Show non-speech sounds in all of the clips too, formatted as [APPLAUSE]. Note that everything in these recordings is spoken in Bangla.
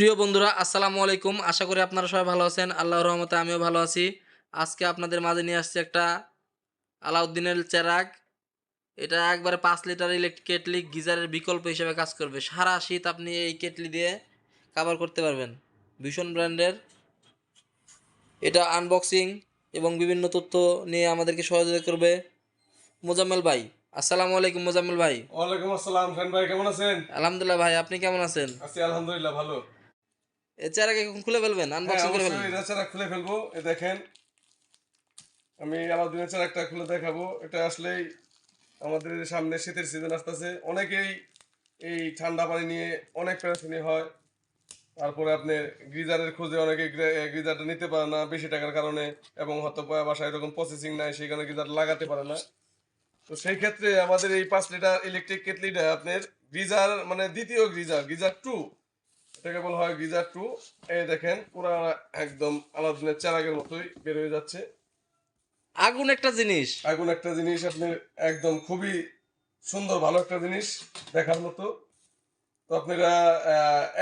প্রিয় বন্ধুরা আসসালামু আলাইকুম। আশা করি আপনারা সবাই ভালো আছেন। আল্লাহর রহমতে আমিও ভালো আছি। আজকে আপনাদের মাঝে নিয়ে আসছি একটা আলাউদ্দিনের চেরাগ। এটা একবারে পাঁচ লিটার ইলেকট্রিক কেটলি গিজারের বিকল্প হিসেবে কাজ করবে। সারা শীত আপনি এই কেটলি দিয়ে কাভার করতে পারবেন ভীষণ ব্র্যান্ডের। এটা আনবক্সিং এবং বিভিন্ন তথ্য নিয়ে আমাদেরকে সহযোগিতা করবে মোজাম্মেল ভাই। আসসালামু আলাইকুম মোজাম্মেল ভাই। ওয়ালাইকুম আসসালাম খান ভাই কেমন আছেন? আলহামদুলিল্লাহ ভাই আপনি কেমন আছেন? আছি আলহামদুলিল্লাহ ভালো। এখন খুলে ফেলবেন হ্যাঁ আনবক্সিং করে ফেলবেন। এটা চারা খুলে ফেলব এ দেখেন আমি খুলে দেখাবো এটা আসলেই আমাদের সামনে শীতের সিজন আসতেছে অনেকেই এই ঠান্ডা পানি নিয়ে অনেক হয় তারপরে আপনি গিজারের খোঁজে অনেকে গিজারটা নিতে পারে না বেশি টাকার কারণে এবং হয়তো বাসায় এরকম প্রসেসিং নাই সেই কারণে গিজার লাগাতে পারে না। তো সেই ক্ষেত্রে আমাদের এই পাঁচ লিটার ইলেকট্রিক কেটলিটা আপনার গিজার মানে দ্বিতীয় গিজার গিজার টু এটাকে বলা হয় গিজার টু। এই দেখেন পুরা একদম আলাদিনের চারাগের মতোই বের হয়ে যাচ্ছে। আগুন একটা জিনিস। আগুন একটা জিনিস আপনি একদম খুবই সুন্দর ভালো একটা জিনিস দেখার মতো। তো আপনারা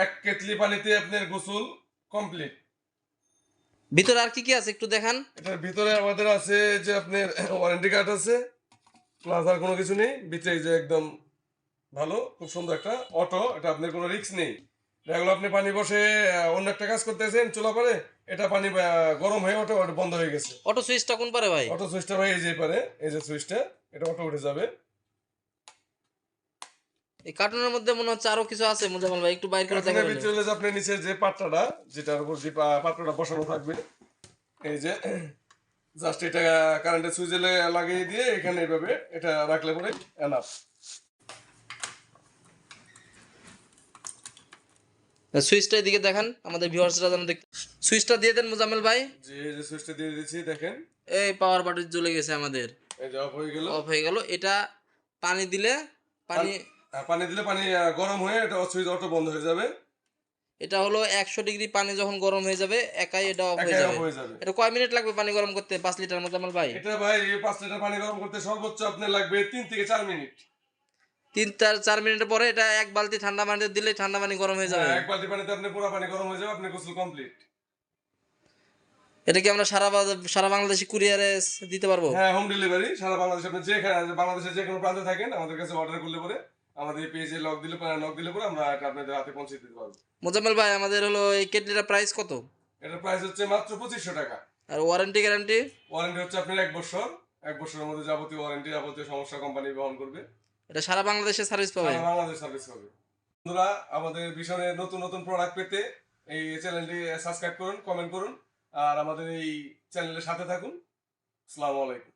এক কেটলি পানিতে আপনার গোসল কমপ্লিট। ভিতরে আর কি কি আছে একটু দেখান? এটার ভিতরে আমাদের আছে যে আপনার ওয়ারেন্টি কার্ড আছে প্লাস আর কোনো কিছু নেই। ভিতরে যে একদম ভালো খুব সুন্দর একটা অটো এটা আপনার কোনো রিস্ক নেই। এগুলো আপনি পানি বসে অন্য একটা কাজ করতেছেন চুলা পারে এটা পানি গরম হয়ে ওঠে বন্ধ হয়ে গেছে। অটো সুইচটা কোন পারে ভাই? অটো সুইচটা ভাই এই যে পারে এই যে সুইচটা এটা অটো উঠে যাবে। এই কার্টুনের মধ্যে মনে হচ্ছে আরও কিছু আছে মুজামাল ভাই একটু বাইর করে দেখাবেন। ভিতরে যে আপনার নিচের যে পাত্রটা যেটার উপর যে পাত্রটা বসানো থাকবে এই যে [CLEARS THROAT] জাস্ট এটা কারেন্টের সুইচে লাগিয়ে দিয়ে এখানে এইভাবে এটা রাখলে পরে এনাফ সুইচটা এদিকে দেখান আমাদের ভিউয়ার্সরা যেন দেখ সুইচটা দিয়ে দেন মুজাম্মেল ভাই। যে এই যে সুইচটা দিয়ে দিচ্ছি দেখেন। এই পাওয়ার বাটন জ্বলে গেছে আমাদের। এই যে অফ হয়ে গেল। অফ হয়ে গেল এটা পানি দিলে পানি পানি দিলে পানি গরম হয়ে এটা সুইচ অটো বন্ধ হয়ে যাবে। এটা হলো একশো ডিগ্রি পানি যখন গরম হয়ে যাবে একাই এটা অফ হয়ে যাবে। হয়ে এটা কয় মিনিট লাগবে পানি গরম করতে? পাঁচ লিটার মুজাম্মেল ভাই। এটা ভাই পাঁচ লিটার পানি গরম করতে সর্বোচ্চ আপনার লাগবে তিন থেকে চার মিনিট। তিন চার চার মিনিট পরে এটা এক বালতি ঠান্ডা পানিতে দিলে ঠান্ডা পানি গরম হয়ে যাবে। হ্যাঁ, এক বালতি পানিতে আপনি পুরো পানি গরম হয়ে যাবে আপনি গোসল কমপ্লিট এটা কি আমরা সারা সারা বাংলাদেশে কুরিয়ারে দিতে পারব? হ্যাঁ হোম ডেলিভারি সারা বাংলাদেশে আপনি যেখানে বাংলাদেশের যে কোনো প্রান্তে থাকেন আমাদের কাছে অর্ডার করলে পরে আমাদের পেজে লক দিলে পরে লক দিলে পরে আমরা এটা আপনাদের হাতে পৌঁছে দিতে পারব। মোজাম্মেল ভাই আমাদের হলো এই কেটলিটার প্রাইস কত? এটার প্রাইস হচ্ছে মাত্র পঁচিশশো টাকা। আর ওয়ারেন্টি গ্যারান্টি ওয়ারেন্টি হচ্ছে আপনার এক বছর এক বছরের মধ্যে যাবতীয় ওয়ারেন্টি যাবতীয় সমস্যা কোম্পানি বহন করবে। এটা সারা বাংলাদেশে সার্ভিস পাবে। সারা বাংলাদেশে সার্ভিস পাবে বন্ধুরা, আমাদের বিষয়ে নতুন নতুন প্রোডাক্ট পেতে এই চ্যানেলটি সাবস্ক্রাইব করুন কমেন্ট করুন, আর আমাদের এই চ্যানেলের সাথে থাকুন। আসসালামু আলাইকুম।